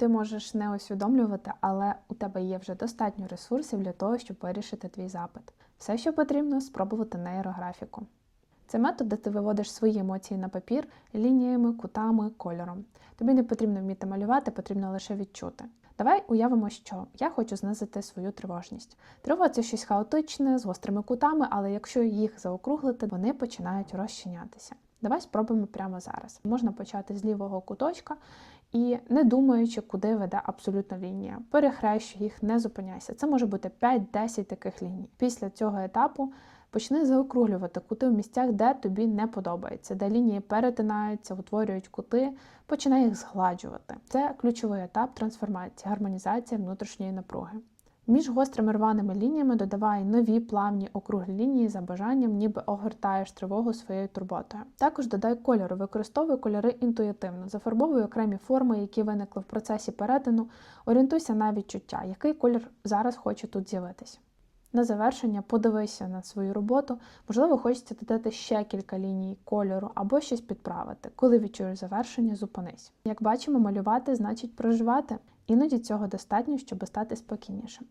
Ти можеш не усвідомлювати, але у тебе є вже достатньо ресурсів для того, щоб вирішити твій запит. Все, що потрібно, спробувати нейрографіку. Це метод, де ти виводиш свої емоції на папір лініями, кутами, кольором. Тобі не потрібно вміти малювати, потрібно лише відчути. Давай уявимо, що я хочу знизити свою тривожність. Тривога це щось хаотичне, з гострими кутами, але якщо їх заокруглити, вони починають розчинятися. Давай спробуємо прямо зараз. Можна почати з лівого куточка і не думаючи, куди веде абсолютно лінія. Перехрещуй їх, не зупиняйся. Це може бути 5-10 таких ліній. Після цього етапу почни заокруглювати кути в місцях, де тобі не подобається, де лінії перетинаються, утворюють кути, починай їх згладжувати. Це ключовий етап трансформації, гармонізація внутрішньої напруги. Між гострими рваними лініями додавай нові плавні округлі лінії за бажанням, ніби огортаєш тривогу своєю турботою. Також додай кольору, використовуй кольори інтуїтивно, зафарбовуй окремі форми, які виникли в процесі перетину, орієнтуйся на відчуття, який колір зараз хоче тут з'явитись. На завершення подивися на свою роботу, можливо, хочеться додати ще кілька ліній кольору або щось підправити. Коли відчуєш завершення, зупинись. Як бачимо, малювати значить проживати. Іноді цього достатньо, щоб стати спокійнішим.